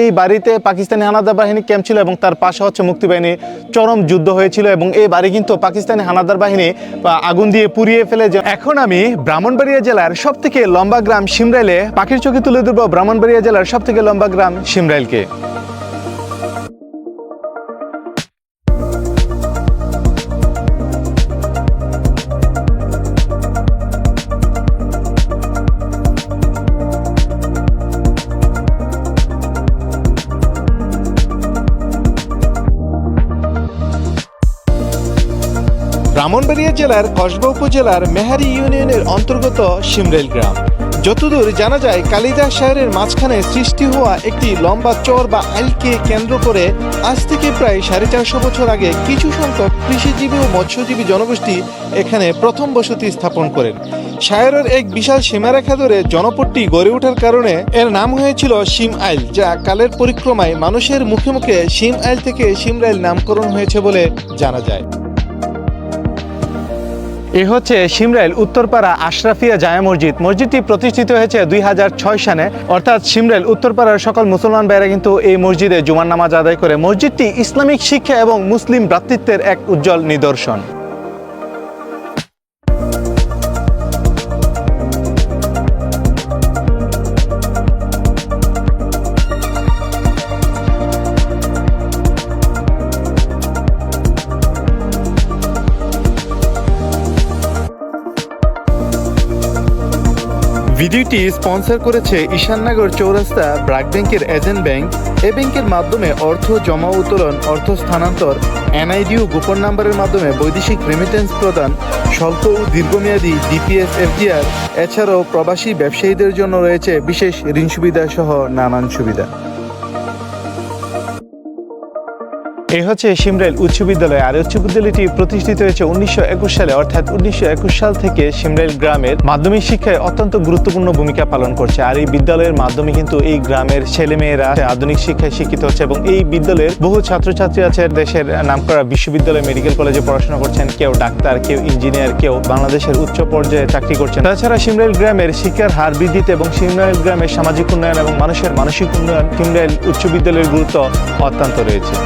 এই বাড়িতে পাকিস্তানি হানাদার বাহিনী ক্যাম্প ছিল এবং তার পাশে হচ্ছে মুক্তিবাহিনী চরম যুদ্ধ হয়েছিল এবং এই বাড়ি কিন্তু পাকিস্তানি হানাদার বাহিনী আগুন দিয়ে পুড়িয়ে ফেলে এখন আমি ব্রাহ্মণবাড়িয়া জেলার সব থেকে লম্বা গ্রাম সিমরাইলে পাখির চোখে তুলে ধরবো ব্রাহ্মণবাড়িয়া জেলার সব থেকে লম্বা গ্রাম সিমরাইলকে ব্রাহ্মণবাড়িয়া জেলার কসবা উপজেলার মেহারি ইউনিয়নের অন্তর্গত সিমরেল গ্রাম। যতদূর জানা যায়, কালিদাস শহরের মাঝখানে সৃষ্টি হওয়া একটি লম্বা চর বা আইলকে কেন্দ্র করে আজ থেকে প্রায় সাড়ে চারশো বছর আগে কিছু সংখ্যক কৃষিজীবী ও মৎস্যজীবী জনগোষ্ঠী এখানে প্রথম বসতি স্থাপন করেন। শায়রের এক বিশাল সীমারেখা ধরে জনপদটি গড়ে ওঠার কারণে এর নাম হয়েছিল সিম আইল, যা কালের পরিক্রমায় মানুষের মুখে মুখে সিম আইল থেকে সিমরাইল নামকরণ হয়েছে বলে জানা যায়। এ হচ্ছে সিমরাইল উত্তরপাড়া আশরাফিয়া জায়া মসজিদ। মসজিদটি প্রতিষ্ঠিত হয়েছে দুই হাজার ছয় সালে। অর্থাৎ সিমরাইল উত্তরপাড়ার সকল মুসলমান ভাইরা কিন্তু এই মসজিদে জুমার নামাজ আদায় করে। মসজিদটি ইসলামিক শিক্ষা এবং মুসলিম ভ্রাতৃত্বের এক উজ্জ্বল নিদর্শন। ভিডিওটি স্পন্সর করেছে ঈশাননগর চৌরাস্তা ব্রাক ব্যাংকের এজেন্ট ব্যাংক। এ ব্যাংকের মাধ্যমে অর্থ জমা, উত্তোলন, অর্থ স্থানান্তর এনআইডিও গোপন নাম্বারের মাধ্যমে বৈদেশিক রেমিটেন্স প্রদান, স্বল্প ও দীর্ঘমেয়াদী ডিপিএস এফডিআর এছাড়াও প্রবাসী ব্যবসায়ীদের জন্য রয়েছে বিশেষ ঋণ সুবিধা সহ নানান সুবিধা। এই হচ্ছে সিমরাইল উচ্চ বিদ্যালয়। আর উচ্চ বিদ্যালয়টি প্রতিষ্ঠিত হয়েছে উনিশশো একুশ সালে, অর্থাৎ উনিশশো একুশ সাল থেকে সিমরাইল গ্রামের মাধ্যমিক শিক্ষায় অত্যন্ত গুরুত্বপূর্ণ ভূমিকা পালন করছে। আর এই বিদ্যালয়ের মাধ্যমে কিন্তু এই গ্রামের ছেলেমেয়েরা আধুনিক শিক্ষায় শিক্ষিত হচ্ছে এবং এই বিদ্যালয়ের বহু ছাত্রছাত্রী আছে দেশের নামকরা বিশ্ববিদ্যালয়, মেডিকেল কলেজে পড়াশোনা করছেন, কেউ ডাক্তার, কেউ ইঞ্জিনিয়ার, কেউ বাংলাদেশের উচ্চ পর্যায়ে চাকরি করছেন। তাছাড়া সিমরাইল গ্রামের শিক্ষার হার বৃদ্ধিতে এবং সিমরাইল গ্রামের সামাজিক উন্নয়ন এবং মানুষের মানসিক উন্নয়ন সিমরাইল উচ্চ বিদ্যালয়ের গুরুত্ব অত্যন্ত রয়েছে।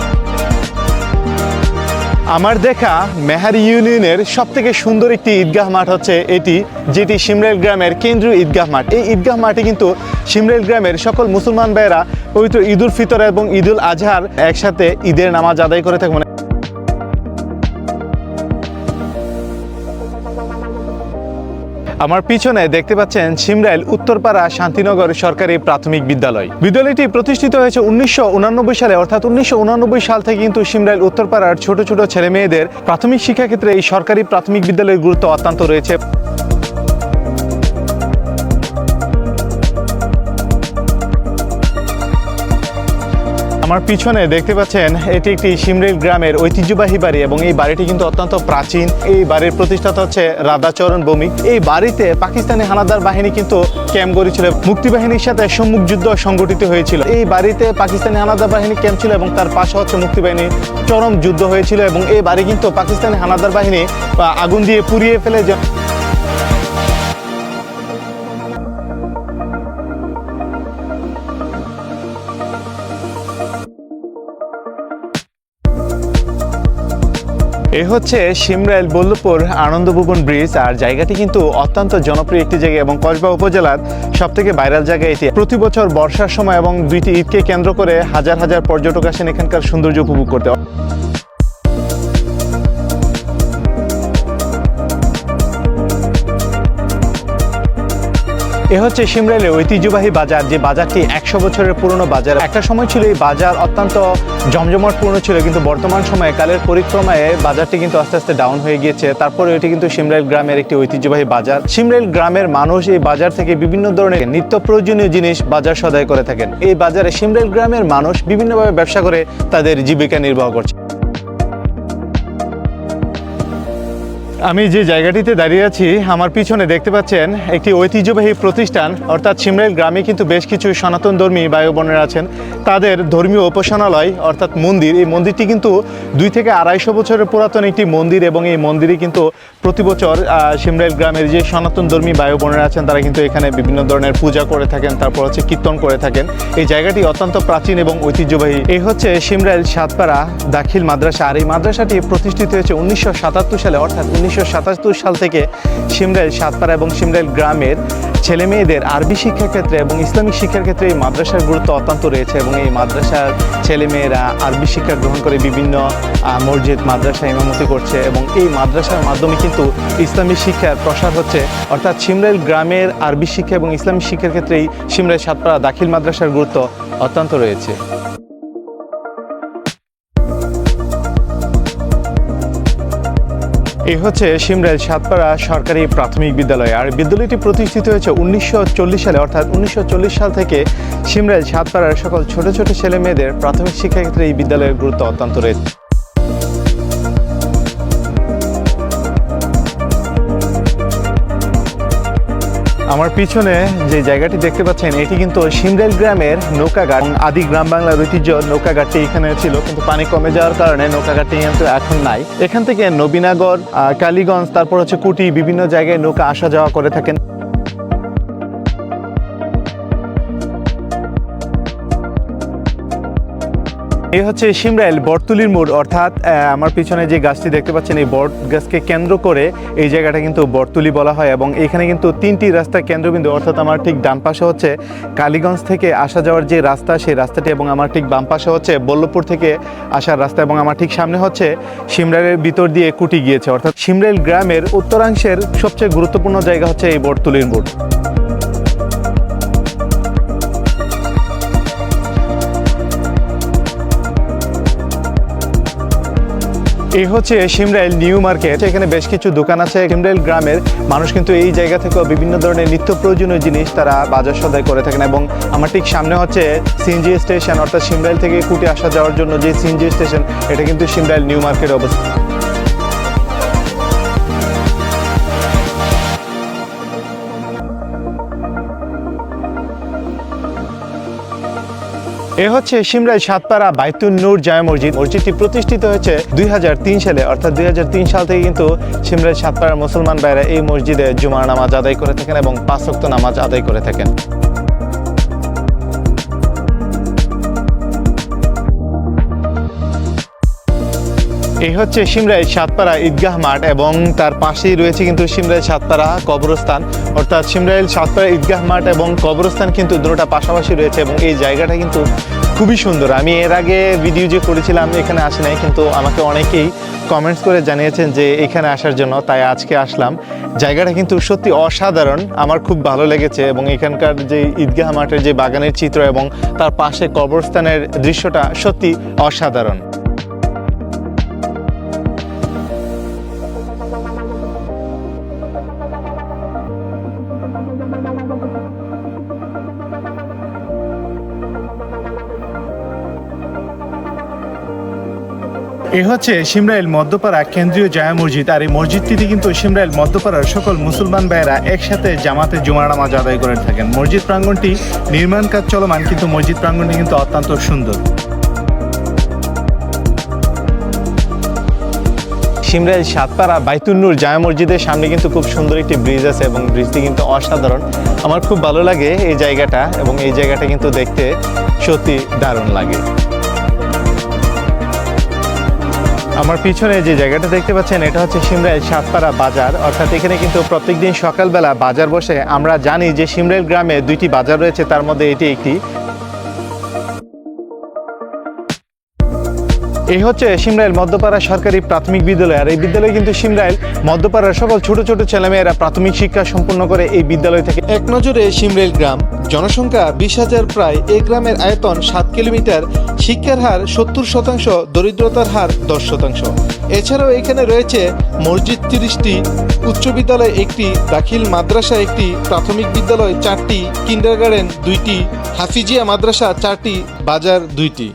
আমার দেখা মেহারি ইউনিয়নের সব থেকে সুন্দর একটি ঈদগাহ মাঠ হচ্ছে এটি, যেটি সিমরেল গ্রামের কেন্দ্রীয় ঈদগাহ মাঠ। এই ঈদগাহ মাঠে কিন্তু সিমরেল গ্রামের সকল মুসলমান ভাইয়েরা পবিত্র ঈদুল ফিতর এবং ঈদুল আজহার একসাথে ঈদের নামাজ আদায় করে থাকে। আমার পিছনে দেখতে পাচ্ছেন সিমরাইল উত্তরপাড়া শান্তিনগর সরকারি প্রাথমিক বিদ্যালয়। বিদ্যালয়টি প্রতিষ্ঠিত হয়েছে উনিশশো সালে, অর্থাৎ উনিশশো সাল থেকে কিন্তু সিমরাইল উত্তরপাড়ার ছোট ছোট ছেলে মেয়েদের প্রাথমিক শিক্ষাক্ষেত্রে এই সরকারি প্রাথমিক বিদ্যালয়ের গুরুত্ব অত্যন্ত রয়েছে। আমার পিছনে দেখতে পাচ্ছেন, এটি একটি সিমরেল গ্রামের ঐতিহ্যবাহী বাড়ি এবং এই বাড়িটি কিন্তু অত্যন্ত প্রাচীন। এই বাড়ির প্রতিষ্ঠাতা হচ্ছে রাধাচরণ ভৌমিক। এই বাড়িতে পাকিস্তানি হানাদার বাহিনী কিন্তু ক্যাম্প গড়েছিল। মুক্তিবাহিনীর সাথে সম্মুখ যুদ্ধ সংগঠিত হয়েছিল। এই বাড়িতে পাকিস্তানি হানাদার বাহিনী ক্যাম্প ছিল এবং তার পাশে হচ্ছে মুক্তিবাহিনী চরম যুদ্ধ হয়েছিল এবং এই বাড়ি কিন্তু পাকিস্তানি হানাদার বাহিনী আগুন দিয়ে পুড়িয়ে ফেলে এ হচ্ছে সিমরাইল বল্লভপুর আনন্দ ভুবন ব্রিজ, আর জায়গাটি কিন্তু অত্যন্ত জনপ্রিয় একটি জায়গা এবং কসবা উপজেলার সব থেকে ভাইরাল জায়গা এটি। প্রতি বছর বর্ষার সময় এবং দুইটি ঈদকে কেন্দ্র করে হাজার হাজার পর্যটক আসেন এখানকার সৌন্দর্য উপভোগ করতে। এ হচ্ছে সিমরাইলের ঐতিহ্যবাহী বাজার, যে বাজারটি একশো বছরের পুরনো বাজার। একটা সময় ছিল এই বাজার অত্যন্ত জমজমাটপূর্ণ ছিল, কিন্তু বর্তমান সময়ে কালের পরিক্রমায় বাজারটি কিন্তু আস্তে আস্তে ডাউন হয়ে গিয়েছে। তারপরে এটি কিন্তু সিমরাইল গ্রামের একটি ঐতিহ্যবাহী বাজার। সিমরাইল গ্রামের মানুষ এই বাজার থেকে বিভিন্ন ধরনের নিত্য প্রয়োজনীয় জিনিস বাজার সদায় করে থাকেন। এই বাজারে সিমরাইল গ্রামের মানুষ বিভিন্নভাবে ব্যবসা করে তাদের জীবিকা নির্বাহ করছে। আমি যে জায়গাটিতে দাঁড়িয়ে আছি, আমার পিছনে দেখতে পাচ্ছেন একটি ঐতিহ্যবাহী প্রতিষ্ঠান, অর্থাৎ সিমরাইল গ্রামে কিন্তু বেশ কিছু সনাতন ধর্মী বায়ু বোনেরা আছেন। তাদের ধর্মীয় উপাসনালয়, অর্থাৎ মন্দির, এই মন্দিরটি কিন্তু দুই থেকে আড়াইশো বছরের পুরাতন একটি মন্দির এবং এই মন্দিরে কিন্তু প্রতি বছর সিমরাইল গ্রামের যে সনাতন ধর্মী ও বোনেরা আছেন, তারা কিন্তু এখানে বিভিন্ন ধরনের পূজা করে থাকেন, তারপর হচ্ছে কীর্তন করে থাকেন। এই জায়গাটি অত্যন্ত প্রাচীন এবং ঐতিহ্যবাহী। এই হচ্ছে সিমরাইল সাতপাড়া দাখিল মাদ্রাসা, আর এই মাদ্রাসাটি প্রতিষ্ঠিত হয়েছে উনিশশো সাতাত্তর সালে, অর্থাৎ উনিশশো সাতাত্তর সাল থেকে সিমরাইল সাতপাড়া এবং সিমরাইল গ্রামের ছেলে মেয়েদের আরবি শিক্ষার ক্ষেত্রে এবং ইসলামিক শিক্ষার ক্ষেত্রে এই মাদ্রাসার গুরুত্ব অত্যন্ত রয়েছে এবং এই মাদ্রাসার ছেলে মেয়েরা আরবি শিক্ষা গ্রহণ করে বিভিন্ন মসজিদ, মাদ্রাসা ইমামতি করছে এবং এই মাদ্রাসার মাধ্যমে কিন্তু ইসলামিক শিক্ষার প্রসার হচ্ছে। অর্থাৎ সিমরাইল গ্রামের আরবি শিক্ষা এবং ইসলামিক শিক্ষার ক্ষেত্রে এই সিমরাইল সাতপাড়া দাখিল মাদ্রাসার গুরুত্ব অত্যন্ত রয়েছে। এই হচ্ছে সিমরাইল সাতপাড়া সরকারি প্রাথমিক বিদ্যালয়। আর বিদ্যালয়টি প্রতিষ্ঠিত হয়েছে উনিশশো চল্লিশ সালে, অর্থাৎ উনিশশো চল্লিশ সাল থেকে সিমরাইল সাতপাড়ার সকল ছোট ছোট ছেলে মেয়েদের প্রাথমিক শিক্ষা ক্ষেত্রে এই বিদ্যালয়ের গুরুত্ব অত্যন্ত রয়েছে। আমার পিছনে যে জায়গাটি দেখতে পাচ্ছেন, এটি কিন্তু সিমরেল গ্রামের নৌকাঘাট আদি গ্রাম বাংলার ঐতিহ্য নৌকাঘাটটি এখানে ছিল, কিন্তু পানি কমে যাওয়ার কারণে নৌকাঘাটটি কিন্তু এখন নাই। এখান থেকে নবীনগর কালীগঞ্জ, তারপর হচ্ছে কুটি, বিভিন্ন জায়গায় নৌকা আসা যাওয়া করে থাকেন। এই হচ্ছে সিমরাইল বটতুলির মোড়। অর্থাৎ আমার পিছনে যে গাছটি দেখতে পাচ্ছেন, এই বট গাছকে কেন্দ্র করে এই জায়গাটা কিন্তু বটতুলি বলা হয় এবং এখানে কিন্তু তিনটি রাস্তা কেন্দ্রবিন্দু। অর্থাৎ আমার ঠিক ডান পাশে হচ্ছে কালীগঞ্জ থেকে আসা যাওয়ার যে রাস্তা, সেই রাস্তাটি এবং আমার ঠিক বাম পাশে হচ্ছে বল্লভপুর থেকে আসার রাস্তা এবং আমার ঠিক সামনে হচ্ছে সিমরাইলের ভিতর দিয়ে কুটি গিয়েছে। অর্থাৎ সিমরাইল গ্রামের উত্তরাংশের সবচেয়ে গুরুত্বপূর্ণ জায়গা হচ্ছে এই বটতুলির মোড়। এই হচ্ছে সিমরাইল নিউ মার্কেট এখানে বেশ কিছু দোকান আছে। সিমরাইল গ্রামের মানুষ কিন্তু এই জায়গা থেকে বিভিন্ন ধরনের নিত্য প্রয়োজনীয় জিনিস তারা বাজার সদায় করে থাকেন এবং আমার ঠিক সামনে হচ্ছে সিএনজি স্টেশন অর্থাৎ সিমরাইল থেকে কুটি আসা যাওয়ার জন্য যে সিএনজি স্টেশন এটা কিন্তু সিমরাইল নিউ মার্কেটে অবস্থিত। এ হচ্ছে সিমরাই সাতপাড়া বাইতুন নূর জায় মসজিদ। মসজিদটি প্রতিষ্ঠিত হয়েছে দুই হাজার তিন সালে, অর্থাৎ দুই সাল থেকে কিন্তু সিমরাই সাতপাড়ার মুসলমান ভাইরা এই মসজিদে জুমার নামাজ আদায় করে থাকেন এবং পাঁচ ওয়াক্ত নামাজ আদায় করে থাকেন। এই হচ্ছে সিমরাই সাতপাড়া ঈদগাহ মাঠ এবং তার পাশেই রয়েছে কিন্তু সিমরাই সাতপাড়া কবরস্থান। অর্থাৎ সিমরাইল সাতপাড়া ঈদগাহ মাঠ এবং কবরস্থান কিন্তু দুটোটা পাশাপাশি রয়েছে এবং এই জায়গাটা কিন্তু খুবই সুন্দর। আমি এর আগে ভিডিও যে করেছিলাম, এখানে আসি নাই, কিন্তু আমাকে অনেকেই কমেন্টস করে জানিয়েছেন যে এখানে আসার জন্য, তাই আজকে আসলাম। জায়গাটা কিন্তু সত্যি অসাধারণ, আমার খুব ভালো লেগেছে এবং এখানকার যে ঈদগাহ মাঠের যে বাগানের চিত্র এবং তার পাশে কবরস্থানের দৃশ্যটা সত্যি অসাধারণ। এ হচ্ছে সিমরাইল মধ্যপাড়া কেন্দ্রীয় জামা মসজিদ, আর এই মসজিদটিতে কিন্তু সিমরাইল মধ্যপাড়ার সকল মুসলমান ভাইয়েরা একসাথে জামাতে জুমার নামাজ আদায় করে থাকেন। মসজিদ প্রাঙ্গণটি নির্মাণ কাজ চলমান, কিন্তু মসজিদ প্রাঙ্গণটি কিন্তু অত্যন্ত সুন্দর। সিমরাইল সাতপাড়া বাইতুন্নুর জামা মসজিদের সামনে কিন্তু খুব সুন্দর একটি ব্রিজ আছে এবং ব্রিজটি কিন্তু অসাধারণ। আমার খুব ভালো লাগে এই জায়গাটা এবং এই জায়গাটা কিন্তু দেখতে সত্যি দারুণ লাগে। আমার পিছনে যে জায়গাটা দেখতে পাচ্ছেন, এটা হচ্ছে সিমরাইল সাতপাড়া বাজার। অর্থাৎ এখানে কিন্তু প্রত্যেকদিন সকালবেলা বাজার বসে আমরা জানি যে সিমরাইল গ্রামে দুইটি বাজার রয়েছে, তার মধ্যে এটি একটি। এই হচ্ছে সিমরাইল মধ্যপাড়া সরকারি প্রাথমিক বিদ্যালয়। আর এই বিদ্যালয় কিন্তু সিমরাইল মধ্যপাড়ার সকল ছোট ছোট ছেলেমেয়েরা প্রাথমিক শিক্ষা সম্পন্ন করে এই বিদ্যালয় থেকে। এক নজরে সিমরেল গ্রাম, জনসংখ্যা বিশ হাজার প্রায় এই গ্রামের আয়তন সাত কিলোমিটার, শিক্ষার হার সত্তর শতাংশ, দরিদ্রতার হার দশ শতাংশ। এছাড়াও এখানে রয়েছে মসজিদ তিরিশটি, উচ্চ বিদ্যালয় একটি, দাখিল মাদ্রাসা একটি, প্রাথমিক বিদ্যালয় চারটি কিন্ডারগার্ডেন দুইটি, হাফিজিয়া মাদ্রাসা চারটি, বাজার দুইটি।